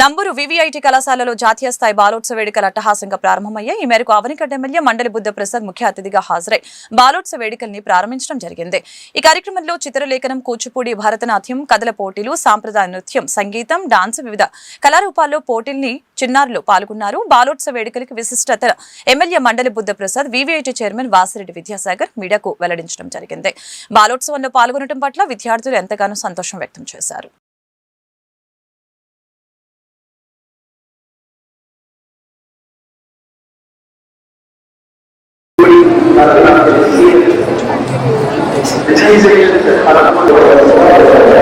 Namburu VVIT కళాశాలలో జాతీయ స్థాయి బాలోత్సవ వేడుకలు అట్టహాసంగా ప్రారంభమయ్యాయి ఈ మేరకు అవనిగడ్డ ఎమ్మెల్యే మండలి బుద్ధ ప్రసాద్ ముఖ్య అతిథిగా హాజరై బాలోత్సవ వేడుకల్ని ప్రారంభించడం జరిగింది. ఈ కార్యక్రమంలో చిత్రలేఖనం కూచిపూడి భరతనాట్యం కథల పోటీలు సాంప్రదాయ నృత్యం సంగీతం డాన్స్ వివిధ కళారూపాల్లో పోటీల్ని చిన్నారులు పాల్గొన్నారు. బాలోత్సవ వేడుకలకు విశిష్టత MLA Mandali Buddha Prasad VVIT chairman Vasireddy Vidyasagar మీడియాకు వెల్లడించడం జరిగింది. బాలోత్సవంలో పాల్గొనడం పట్ల విద్యార్థులు ఎంతగానో సంతోషం వ్యక్తం చేశారు. గుంటూరు నంబూరులో ఆటోలు కానీ కార్లు కానీ ఒక మహోన్నతమైన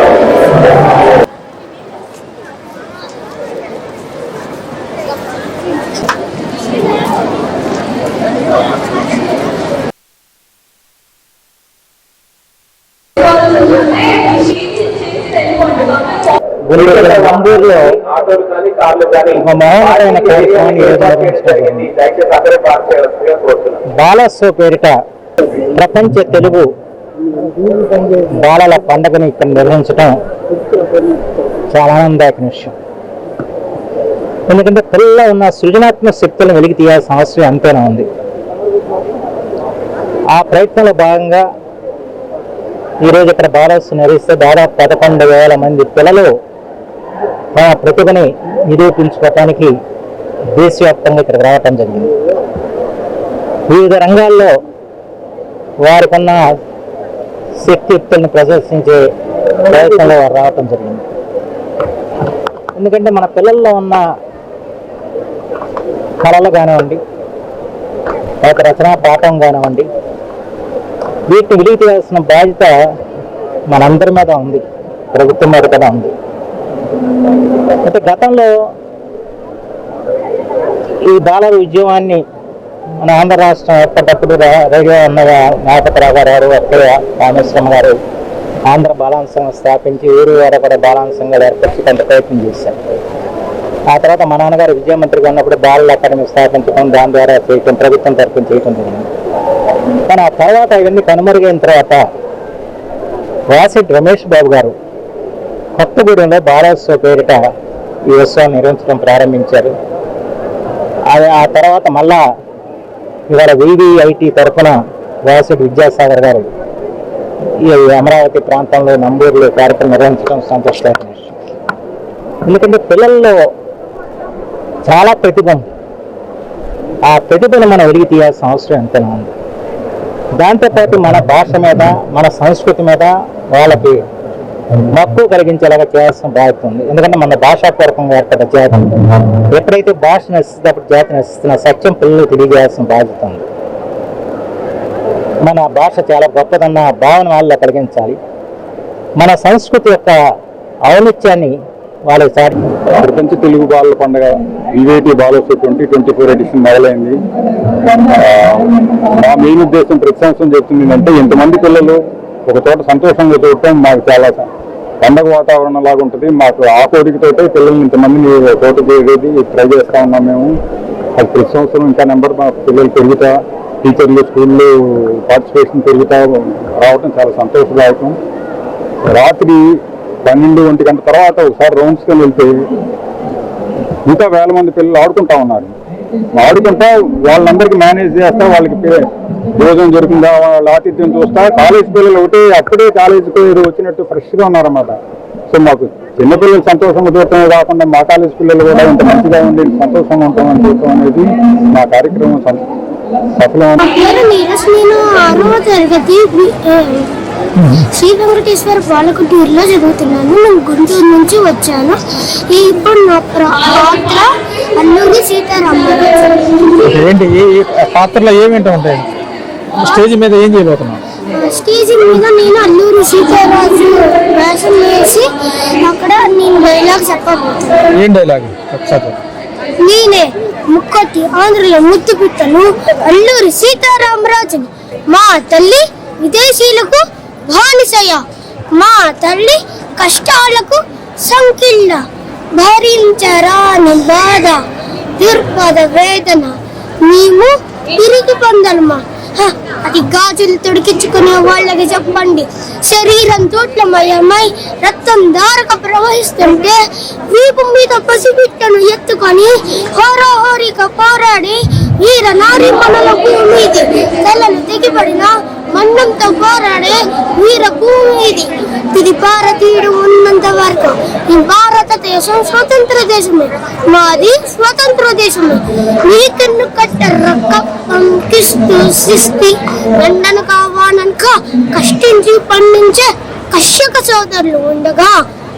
కార్యక్రమాన్ని ఈరోజు నిర్వహించడం జరిగింది. దయచేసి బాలస్వ పేరిట ప్రపంచ తెలుగు బాలల పండుగని ఇక్కడ నిర్వహించడం చాలా ఆనందదాయకమైన విషయం. ఎందుకంటే పిల్లల్లో ఉన్న సృజనాత్మక శక్తులను వెలికి తీయాల్సిన అవసరం ఎంతైనా ఉంది. ఆ ప్రయత్నంలో భాగంగా ఈరోజు ఇక్కడ బాలస్సు నిర్వహిస్తే దాదాపు పదకొండు వేల మంది పిల్లలు తమ ప్రతిభని నిరూపించుకోవటానికి దేశవ్యాప్తంగా ఇక్కడికి రావటం జరిగింది. వివిధ రంగాల్లో వారికున్న శక్తియుక్తులను ప్రదర్శించే ప్రయత్నంలో వారు రావటం జరిగింది. ఎందుకంటే మన పిల్లల్లో ఉన్న కళలు కానివ్వండి ఒక రచనా పాఠం కానివ్వండి వీటిని విలువ తీయాల్సిన బాధ్యత మనందరి మీద ఉంది ప్రభుత్వం మీద కూడా ఉంది. అంటే గతంలో ఈ బాలల ఉద్యమాన్ని మన ఆంధ్ర రాష్ట్రం ఏర్పడ్డప్పుడు రేడియో అన్నయ్య నాగపతిరావు గారు అక్కడే రామేశ్వరం గారు ఆంధ్ర బాలాంశం స్థాపించి ఊరు వారు కూడా బాలాంశంగా ఏర్పరిచి కొంత ప్రయత్నం చేశారు. ఆ తర్వాత మా నాన్నగారు విద్యామంత్రిగా ఉన్నప్పుడు బాలల అకాడమీ స్థాపించడం దాని ద్వారా చేయటం ప్రభుత్వం తరఫున చేయటం జరిగింది. కానీ ఆ తర్వాత ఇవన్నీ కనుమరుగైన తర్వాత వాసిట్ రమేష్ బాబు గారు కొత్తగూడెంలో బాలోత్సవ పేరిట ఈ ఉత్సవం నిర్వహించడం ప్రారంభించారు. అది ఆ తర్వాత మళ్ళా ఇవాళ వివిఐటి తరఫున వాసిట్ విద్యాసాగర్ గారు ఈ అమరావతి ప్రాంతంలో నంబూరులో కార్యక్రమం నిర్వహించడం సంతోషకరమైన ఎందుకంటే పిల్లల్లో చాలా ప్రతిభ ఆ ప్రతిభను మనం వెలిగి తీయాల్సిన అవసరం ఎంతైనా ఉంది. దాంతోపాటు మన భాష మీద మన సంస్కృతి మీద వాళ్ళకి మక్కువ కలిగించేలాగా చేయాల్సిన బాధ్యత ఉంది. ఎందుకంటే మన భాషాపూర్వకంగా ఏర్పడ్డ జాతి. ఎప్పుడైతే భాష నశిస్తున్నప్పుడు జాతి నశిస్తున్న సత్యం పిల్లలు తెలియజేయాల్సిన బాధ్యత ఉంది. మన భాష చాలా గొప్పదన్న భావన వాళ్ళలో కలిగించాలి. మన సంస్కృతి యొక్క ఔనిత్యాన్ని వాళ్ళకి చాటి ప్రపంచ తెలుగు బాలల పండుగ వివేటి Balotsav twenty twenty four edition మొదలైంది. మా మెయిన్ ఉద్దేశం ప్రతి సంవత్సరం చెప్తుంది ఏంటంటే ఇంతమంది పిల్లలు ఒక చోట సంతోషంగా చూడటం మాకు చాలా పండగ వాతావరణం లాగా ఉంటుంది. మాకు ఆ కోరికతోటే పిల్లల్ని ఇంతమందిని తోట చోట ట్రై చేస్తా ఉన్నాం మేము. అది ప్రతి సంవత్సరం ఇంకా నెంబర్ మా పిల్లలు పెరుగుతా టీచర్లు స్కూల్లో పార్టిసిపేషన్ పెరుగుతా రావటం చాలా సంతోషదాయకం. రాత్రి పన్నెండు ఒంటి గంట తర్వాత ఒకసారి రౌండ్స్కి వెళ్తే ఇంకా వేల మంది పిల్లలు ఆడుకుంటా ఉన్నారు. ఆడుకుంటా వాళ్ళందరికీ మేనేజ్ చేస్తా వాళ్ళకి భోజనం దొరికిందా వాళ్ళ ఆతిథ్యం చూస్తా. కాలేజ్ పిల్లలు ఒకటి అప్పుడే కాలేజీకి పిల్లలు వచ్చినట్టు ఫ్రెష్గా ఉన్నారన్నమాట. సో మాకు చిన్నపిల్లలు సంతోషంగా చూడటమే కాకుండా మా కాలేజ్ పిల్లలు కూడా ఇంత మంచిగా ఉండి సంతోషంగా ఉంటామని చూడటం అనేది మా కార్యక్రమం సం- సఫలం నేను ఆరవ తరగతి శ్రీ వెంకటేశ్వర బాలకుటీరులో చదువుతున్నాను. నేను గుంటూరు నుంచి వచ్చాను. ఇప్పుడు నా పాత్ర అల్లూరి సీతారామరాజు ఏంటి? ఏ ఏ పాత్రలో ఏమేంటి ఉంటాయి? స్టేజ్ మీద ఏం చేయబోతున్నాం స్టేజ్ మీద నేను అల్లూరి సీతారాజు వేషం వేసి అక్కడ నేను డైలాగ్ చెప్పబోతున్నాను. ఏం డైలాగ్? ఒకసారి నేనే ముక్కటి ఆంధ్రలో పిట్టను. అల్లూరి సీతారామరాజుని మా తల్లి విదేశీయులకు బానిసయ మా తల్లి కష్టాలకు సంకిళ్ళ. భరించరాని బాధ దుర్పద వేదన. మేము తిరిగి పొందలమా? అది గాజులు తొడిగించుకునే వాళ్ళకి చెప్పండి. శరీరం తోట్లమయమై రక్తం దారక ప్రవహిస్తుంటే వీపు మీద పసిబిట్టను ఎత్తుకొని హోరాహోరిగా పోరాడి వీర నారి మనల భూమి ఇది తెల్లను మన్నంతో పోరాడే వీర భూమి ఇది ఇది భారతీయుడు ఉన్నంత వరకు ఈ భారతదేశం స్వతంత్ర దేశమే. మాది స్వతంత్ర దేశం దేశమే నీకన్ను కట్టర్ర కప్పం కిస్తు సిస్తి ఎండనక కావాలనుక కష్టించి పండించే కర్షక సోదరులు ఉండగా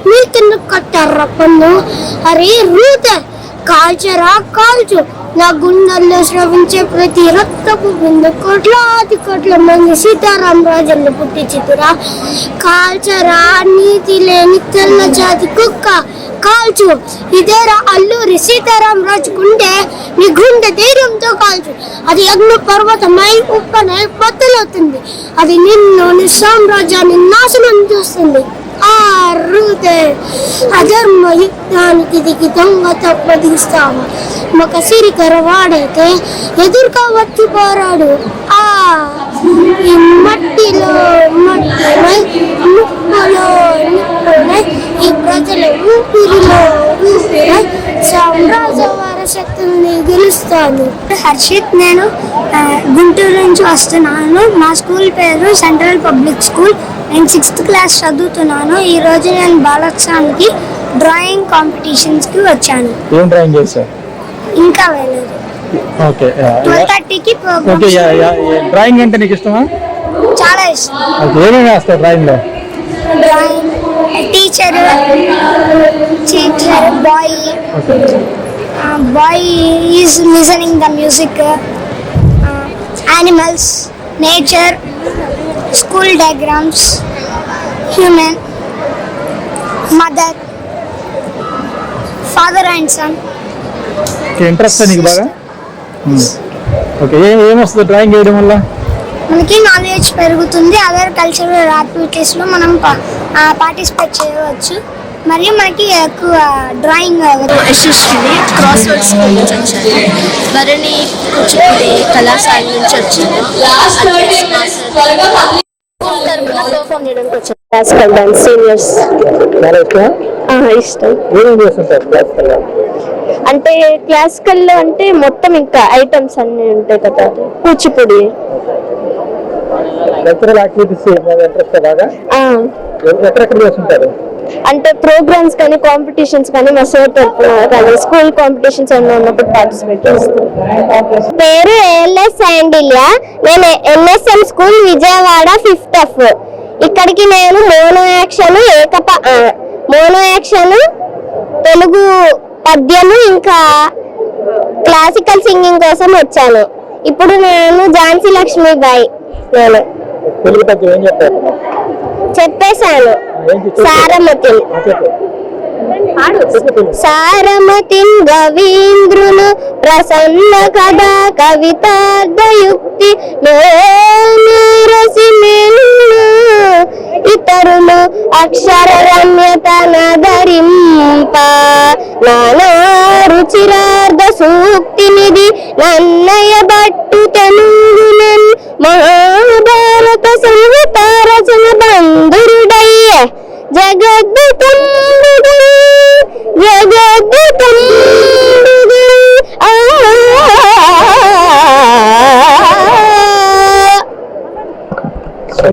నీకన్ను కట్టర్ర పన్ను అరే రూతే కాల్చరా కాల్చు. నా గుండెల్లో స్రవించే ప్రతి రక్తపు బిందు కోట్లాది కోట్ల మంది సీతారాం పుట్టి పుట్టించితురా. కాల్చరా నీతి లేని తెల్ల జాతి కుక్క. కాల్చు. ఇదేరా అల్లూరి సీతారాం రాజుకుంటే నీ గుండె ధైర్యంతో కాల్చు. అది అగ్ని పర్వతమై ఉప్పనై బద్దలవుతుంది. అది నిన్ను నీ సామ్రాజ్యాన్ని నాశనం చేస్తుంది. ఆ రూదే అధర్మ యుద్ధానికి దిగి దొంగ తప్పదిస్తాము ఒక సిరికర వాడైతే ఎదురుగా వచ్చి పోరాడు. ఆ గెలుస్తాను హర్షిత్ నేను గుంటూరు నుంచి వస్తున్నాను. మా స్కూల్ పేరు సెంట్రల్ పబ్లిక్ స్కూల్. నేను సిక్స్త్ క్లాస్ చదువుతున్నాను. ఈ రోజు నేను బాలోత్సవానికి డ్రాయింగ్ కాంపిటీషన్స్కి వచ్చాను. ఏం డ్రాయింగ్ చేశారు ఇంకా వెళ్ళలేదు ఓకే ట్వెల్వ్ థర్టీకి ఓకే డ్రాయింగ్ అంటే నీకు ఇష్టమా? చాలా ఇష్టం. ఓకే ఏమేమి వేస్తావు drawing teacher teacher boy. Boy is listening the music animals nature school diagrams human mother father and son interest నీకు బాగా? ఓకే ఏం ఏమొస్తుంది డ్రాయింగ్ వేయడం వల్ల? మనకి నాలెడ్జ్ పెరుగుతుంది అదర్ కల్చరల్ యాక్టివిటీస్లో మనం పార్టిసిపేట్ చేయవచ్చు. మరియు మనకి ఎక్కువ drawing Yashaswini crossword school నుంచి వచ్చాను భరణి కూచిపూడి కళాశాల నుంచి వచ్చాను పర్ఫామ్ చేయడానికి క్లాసికల్ డాన్స్ సీనియర్స్ ఇష్టం ఏమేమి చేస్తుంటారు క్లాసికల్లో అంటే క్లాసికల్లో అంటే మొత్తం ఇంకా ఐటమ్స్ అన్ని ఉంటాయి కదా. కూచిపూడి. కల్చరల్ యాక్టివిటీస్ మీద ఇంట్రెస్ట్ బాగా? ఆ, ఎ- ఎక్కడెక్కడ చేస్తుంటారు? అంటే ప్రోగ్రామ్స్ కానీ కాంపిటీషన్స్ కానీ మా సార్ కానీ స్కూల్ కాంపిటీషన్స్ ఏమైనా ఉన్నప్పుడు పార్టిసిపేట్ చేస్తాం. పేరు ఏఎల్ఎస్ శాండిలియా నేను NSM school Vijayawada fifth F ఇక్కడికి నేను మోనో యాక్షన్ ఏకప మోనో యాక్షన్ తెలుగు పద్యము ఇంకా క్లాసికల్ సింగింగ్ కోసం వచ్చాను. ఇప్పుడు నేను ఝాన్సీ లక్ష్మీబాయి. నేను. తెలుగు పద్యం ఏం చెప్పేశాను. ఏంటి సారమతి గవీంద్రులు ప్రసన్న కదా కవితార్థయుక్తి ఇతరులు అక్షర రమ్యత నదరింప నానా రుచిరార్ధ సూక్తినిధి నన్నయ బట్టు తెలుగునన్ మహా